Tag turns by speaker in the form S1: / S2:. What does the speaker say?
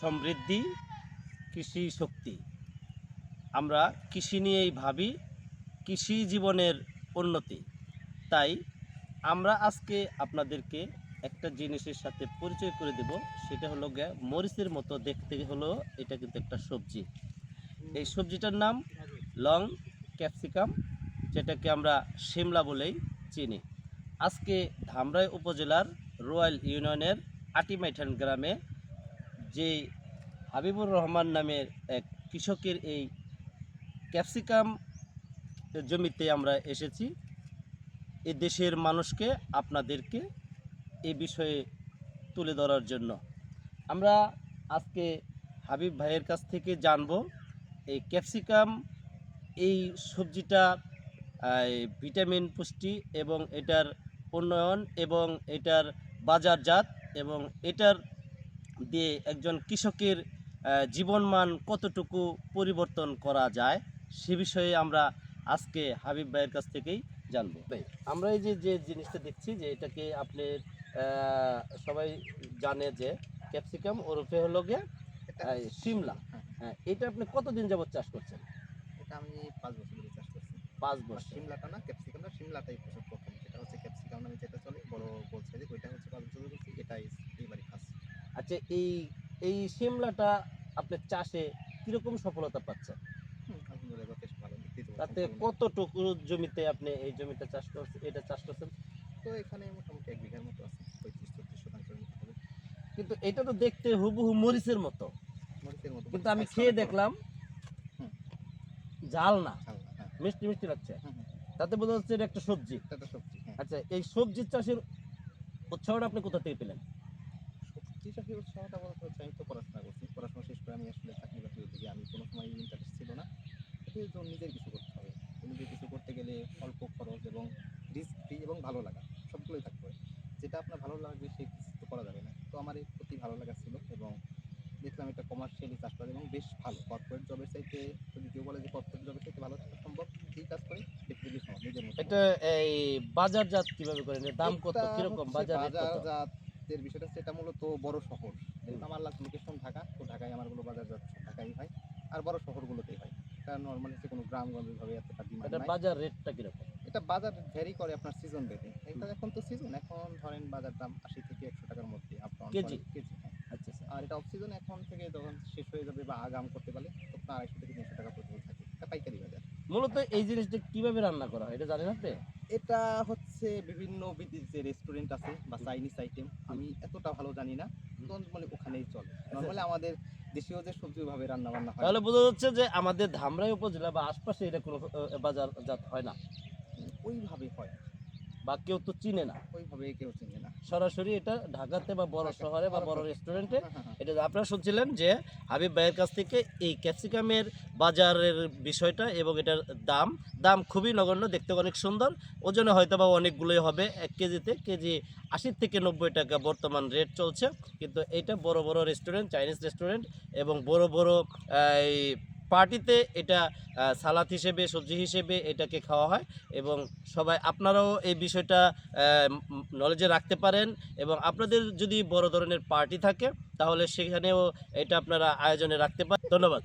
S1: সমৃদ্ধি, কৃষি শক্তি। আমরা কৃষি নিয়েই ভাবি, কৃষি জীবনের উন্নতি। তাই আমরা আজকে আপনাদেরকে একটা জিনিসের সাথে পরিচয় করে দেব, সেটা হলো গিয়ে মরিচের মতো দেখতে হলো, এটা কিন্তু একটা সবজি। এই সবজিটার নাম লং ক্যাপসিকাম, যেটাকে আমরা শিমলা বলেই চিনি। আজকে ধামরাই উপজেলার রয়্যাল ইউনিয়নের আটিমাইঠান গ্রামে যে হাবিবুর রহমান নামের এক কৃষকের এই ক্যাপসিকাম জমিতে আমরা এসেছি। এ দেশের মানুষকে আপনাদেরকে এ বিষয়ে তুলে ধরার জন্য। আমরা আজকে হাবিব ভাইয়ের কাছ থেকে জানব, এই ক্যাপসিকাম এই সবজিটা ভিটামিন পুষ্টি এবং এটার উন্নয়ন এবং এটার বাজারজাত এবং এটার দিয়ে একজন কৃষকের জীবনমান কতটুকু পরিবর্তন করা যায় সে বিষয়ে আমরা আজকে হাবিব ভাইয়ের কাছ থেকেই জানব। ভাই আমরা এই যে যে জিনিসটা দেখছি যে এটাকে আপনি সবাই জানে যে ক্যাপসিকাম ওরফে হলো গিয়ে সিমলা হ্যাঁ এটা আপনি কতদিন যাবত চাষ করছেন?
S2: এটা আমি পাঁচ বছর ধরে চাষ করছি।
S1: পাঁচ বছর।
S2: সিমলাটা না ক্যাপসিকামটা সিমলাটাই প্রচুর প্রথম। যেটা হচ্ছে ক্যাপসিকাম নামে যেটা চলে বড় গোল সাইজে ওইটা হচ্ছে পাঁচ বছর ধরে করছি এটাই এইবারই ফার্স্ট
S1: আচ্ছা এই এই সিমলাটা আপনার চাষে কীরকম সফলতা পাচ্ছেন? তাতে। কতটুকু জমিতে আপনি এই জমিটা চাষ করছেন এটা চাষ করছেন?
S2: তো এখানে মোটামুটি এক বিঘার মতো আছে পঁয়ত্রিশ ছত্রিশ শতাংশের মতো হবে।
S1: কিন্তু এটা তো দেখতে হুবহু মরিচের মতো।
S2: মরিচের মতো
S1: কিন্তু আমি খেয়ে দেখলাম জাল না।
S2: হ্যাঁ।
S1: মিষ্টি মিষ্টি লাগছে। তাতে বোঝা যাচ্ছে এটা একটা সবজি।
S2: এটা সবজি হ্যাঁ।
S1: আচ্ছা এই সবজি চাষের উৎসাহটা আপনি কোথা থেকে পেলেন?
S2: সবজি চাষের উৎসাহটা বলতে হচ্ছে আমি তো পড়াশোনা করছি। পড়াশোনা শেষ করে আমি আসলে চাকরি বাকরি দিকে আমি কোনো সময় ইন্টারেস্ট ছিল না। এটি তো নিজের কিছু করতে হবে। নিজের কিছু করতে গেলে অল্প খরচ এবং রিস্ক ফ্রি এবং ভালো লাগা সবগুলোই থাকতে হবে। যেটা আপনার ভালো লাগবে সেই কিছু তো করা যাবে না। তো আমার এর প্রতি ভালো লাগা ছিল এবং দেখলাম এটা কমার্শিয়ালি চাষ করে এবং বেশ ভালো। কর্পোরেট জবের চাইতে যদি কেউ বলে যে কর্পোরেট জবের চাইতে ভালো থাকা সম্ভব। যেই কাজ করে সম্ভব নিজের মতো।
S1: এটা এই বাজারজাত কীভাবে করেন? দাম কত? কীরকম
S2: হচ্ছে
S1: বাজার রেট কত
S2: বাজারজাতের বিষয়টা এটা মূলত বড় শহর। যেহেতু আমার লোকেশন ঢাকা তো ঢাকায় আমারগুলো বাজারজাত ঢাকাই হয়। আর বড় শহরগুলোতেই হয়। এটা নর্মালি হচ্ছে কোনো গ্রামগঞ্জ ভাবে এতটা ডিমান্ড
S1: এটা বাজার রেটটা কীরকম?
S2: এটা বাজার ভ্যারি করে আপনার সিজন ভেদে এটা এখন তো সিজন এখন ধরেন বাজার দাম আশি থেকে একশো টাকার মধ্যে আপ ডাউন
S1: কেজি?
S2: কেজি হ্যাঁ।
S1: আচ্ছা স্যার
S2: আর এটা অফ সিজন এখন থেকে যখন শেষ হয়ে যাবে বা আগাম করতে পারলে তখন আড়াইশো থেকে তিনশো টাকা পর্যন্ত থাকে। এটা পাইকারি বাজার।
S1: মূলত এই জিনিসটা কীভাবে রান্না করা হয় এটা জানেন আপনি?
S2: এটা হচ্ছে বিভিন্ন বিদেশ যে রেস্টুরেন্ট আছে বা চাইনিজ আইটেম আমি এতটা ভালো জানি না। তো মানে ওখানেই চলে। নর্মালি আমাদের দেশীয় যে সবজি ভাবে রান্না বান্না হয়
S1: তাহলে বোঝা যাচ্ছে যে আমাদের ধামরাই উপজেলা বা আশপাশে এটা কোনো বাজার জাত হয় না।
S2: ওইভাবে হয়
S1: বা কেউ তো চিনে না।
S2: ওইভাবে কেউ চিনে না।
S1: সরাসরি এটা ঢাকাতে বা বড় শহরে বা
S2: বড়
S1: রেস্টুরেন্টে
S2: হ্যাঁ, হ্যাঁ, হ্যাঁ।
S1: এটা আপনারা শুনছিলেন যে হাবিব ভাইয়ের কাছ থেকে এই ক্যাপসিকামের বাজারের বিষয়টা এবং এটার দাম দাম খুবই নগণ্য দেখতে অনেক সুন্দর। ওজনে হয়তো বা অনেকগুলোই হবে এক কেজিতে কেজি আশি থেকে নব্বই টাকা বর্তমান রেট চলছে। কিন্তু এটা বড় বড় রেস্টুরেন্ট চাইনিজ রেস্টুরেন্ট এবং বড় বড় এই পার্টিতে এটা সালাত হিসেবে, সবজি হিসেবে এটাকে খাওয়া হয় এবং সবাই, আপনারাও এই বিষয়টা নলেজে রাখতে পারেন এবং আপনাদের যদি বড় ধরনের পার্টি থাকে, তাহলে সেখানেও এটা আপনারা আয়োজনে রাখতে পারেন। ধন্যবাদ।